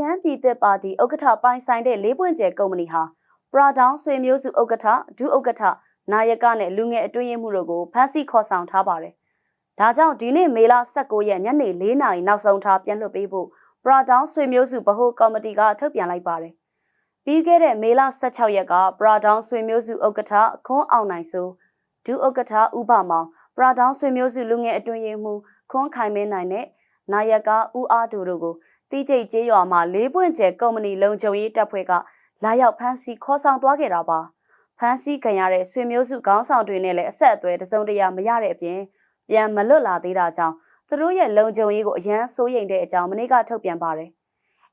ယန်းပြည်သက်ပါတီဥက္ကဋ္ဌပိုင်ဆိုင်တဲ့လေးပွင့်ကျဲကုမ္ပဏီဟာပရာဒေါင်းဆွေမျိုးစုဥက္ကဋ္ဌဒုဥက္ကဋ္ဌနာယကနဲ့လူငယ်အတွင်းရေးမှုတို့ကိုဖမ်းဆီးခေါ်ဆောင်ထားပါတယ်။ဒါကြောင့်ဒီနေ့မေလ19ရက်ညနေ4နာရီနောက်ဆုံးထားပြန်လွှတ်ပေးဖို့ပရာဒေါင်းဆွေမျိုးစုဗဟိုကော်မတီကထုတ်ပြန်လိုက်ပါတယ်။ပြီးခဲ့တဲ့မေလ16ရက်ကပရာဒေါင်းဆွေမျိုးစုဥက္ကဋ္ဌခွန်းအောင်နိုင်ဆိုဒုဥက္ကဋ္ဌဥပမောင်ပရာဒေါင်းဆွေမျိုးစုလူငယ်အတွင်းရေးမှုခွန်းခိုင်မင်းနိုင်နဲ့နာယကဦးအားတူတို့ကို တီးကျိတ်ကျေးရွာမှာလေးပွင့်ကျဲကုမ္ပဏီလုံခြုံရေးတပ်ဖွဲ့ကလာရောက်ဖမ်းဆီးခေါ်ဆောင်သွားခဲ့တာပါဖမ်းဆီးခံရတဲ့ဆွေမျိုးစုခေါင်းဆောင်တွေနဲ့လည်းအဆက်အသွယ်တစုံတရာမရတဲ့အပြင်ပြန်မလွတ်လာသေးတာကြောင့်သူတို့ရဲ့လုံခြုံရေးကိုအရန်စိုးရိမ်တဲ့အကြောင်းမနေ့ကထုတ်ပြန်ပါတယ်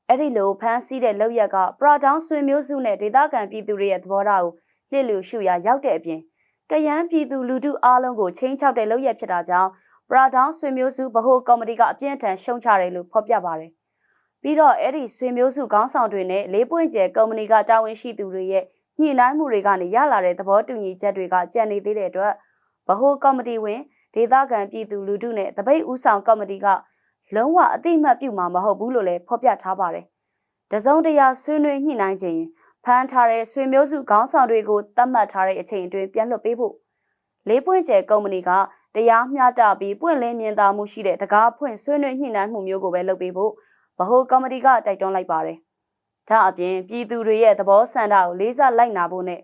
အဲ့ဒီလိုဖမ်းဆီးတဲ့လောက်ရက်ကပရာဒေါင်းဆွေမျိုးစုနဲ့ဒေသခံပြည်သူတွေရဲ့သဘောထားကိုလှစ်လူရှုရာရောက်တဲ့အပြင်ကရန်ပြည်သူလူထုအားလုံးကိုချင်းချောက်တဲ့လောက်ရက်ဖြစ်တာကြောင့်ပရာဒေါင်းဆွေမျိုးစုဗဟိုကော်မတီကအပြင်းထန်ရှုံချတယ်လို့ဖော်ပြပါတယ် ပြီးတော့အဲ့ဒီဆွေမျိုးစုခေါင်းဆောင်တွေနဲ့လေးပွင့်ကျဲကုမ္ပဏီကတာဝန်ရှိသူတွေရဲ့ညှိနှိုင်းမှုတွေကနေရလာတဲ့သဘောတူညီချက်တွေကကြံနေသေးတဲ့အတွက်ဗဟိုကော်မတီဝင်ဒေသခံပြည်သူလူထုနဲ့တပိတ်ဦးဆောင်ကော်မတီကလုံးဝအတိမတ်ပြုမှာမဟုတ်ဘူးလို့လည်းဖော်ပြထားပါတယ်။တစုံတရာဆွေးနွေးညှိနှိုင်းခြင်းဖမ်းထားတဲ့ဆွေမျိုးစုခေါင်းဆောင်တွေကိုသတ်မှတ်ထားတဲ့အချိန်အတွင်းပြန်လွှတ်ပေးဖို့လေးပွင့်ကျဲကုမ္ပဏီကတရားမျှတပြီးပွင့်လင်းမြင်သာမှုရှိတဲ့တကားဖွင့်ဆွေးနွေးညှိနှိုင်းမှုမျိုးကိုပဲလုပ်ပေးဖို့ ဗဟိုကော်မတီကတိုက်တွန်းလိုက်ပါတယ်။ဒါအပြင်ပြည်သူတွေရဲ့သဘောဆန္ဒကိုလေးစားလိုက်နာဖို့နဲ့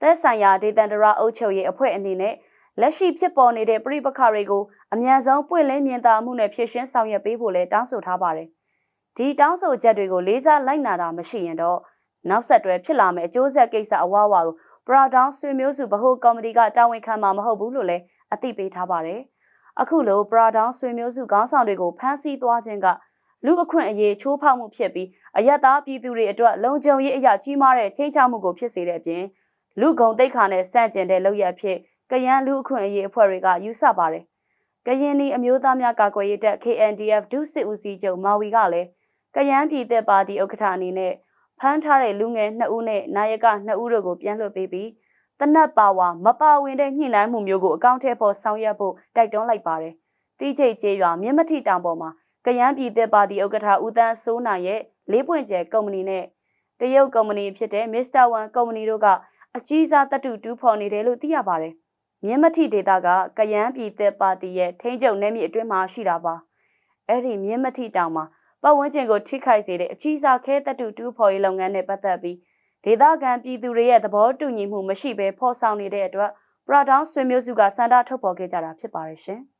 သက်ဆိုင်ရာဒေသန္တရအုပ်ချုပ်ရေးအဖွဲ့အနေနဲ့လက်ရှိဖြစ်ပေါ်နေတဲ့ပြည်ပခါတွေကိုအမြန်ဆုံးပွင့်လင်းမြင်သာမှုနဲ့ဖြည့်ရှင်းဆောင်ရွက်ပေးဖို့လည်းတောင်းဆိုထားပါတယ်။ဒီတောင်းဆိုချက်တွေကိုလေးစားလိုက်နာတာမရှိရင်တော့နောက်ဆက်တွဲဖြစ်လာမယ့်အကျိုးဆက်ကိစ္စအဝဝကိုပရာဒေါင်းဆွေမျိုးစုဗဟိုကော်မတီကတာဝန်ခံမှာမဟုတ်ဘူးလို့လည်းအသိပေးထားပါတယ်။အခုလိုပရာဒေါင်းဆွေမျိုးစုခေါင်းဆောင်တွေကိုဖမ်းဆီးသွားခြင်းက လူအခွင့်အရေးချိုးဖောက်မှုဖြစ်ပြီးအယက်သားပြည်သူတွေအတွက်လုံခြုံရေးအရာကြီးမားတဲ့ချိန်ချမှုကိုဖြစ်စေတဲ့အပြင်လူဂုံတိတ်ခါနဲ့စန့်ကျင်တဲ့လုပ်ရဖြစ်ကရန်လူအခွင့်အရေးအဖွဲ့တွေကယူဆပါတယ်။ကရင်နီအမျိုးသားများကာကွယ်ရေးတပ် KNDF ဒုစစ်ဦးစီးချုပ်မာဝီကလည်းကရန်ပြည်သက်ပါတီဥက္ကဋ္ဌအနေနဲ့ဖမ်းထားတဲ့လူငယ်2ဦးနဲ့နာယက2ဦးတို့ကိုပြန်လွှတ်ပေးပြီးတနတ်ပါဝါမပါဝင်တဲ့ညှိနှိုင်းမှုမျိုးကိုအကောင့်ထဲပေါ်ဆောင်ရွက်ဖို့တိုက်တွန်းလိုက်ပါတယ်။တိကျိတ်ကျေးရွာမြင့်မထီတောင်ပေါ်မှာ ကရန်ပြည်သက်ပါတီဥက္ကဋ္ဌဦးတန်းစိုးနိုင်ရဲ့လေးပွင့်ကျဲကုမ္ပဏီနဲ့တရုတ်ကုမ္ပဏီဖြစ်တဲ့ Mr. One ကုမ္ပဏီတို့ကအကြီးစားတပ်တူတူးဖော်နေတယ်လို့သိရပါတယ်။မြင်းမထီဒေတာကကရန်ပြည်သက်ပါတီရဲ့ထိန်းချုပ်နယ်မြေအတွင်းမှာရှိတာပါ။အဲ့ဒီမြင်းမထီတောင်မှာပတ်ဝန်းကျင်ကိုထိခိုက်စေတဲ့အကြီးစားခဲတပ်တူတူးဖော်ရေးလုပ်ငန်းနဲ့ပတ်သက်ပြီးဒေသခံပြည်သူတွေရဲ့သဘောတူညီမှုမရှိဘဲဖော်ဆောင်နေတဲ့အတွက်ပရာဒေါင်းဆွေမျိုးစုကစန္ဒထုတ်ဖော်ခဲ့ကြတာဖြစ်ပါတယ်ရှင်။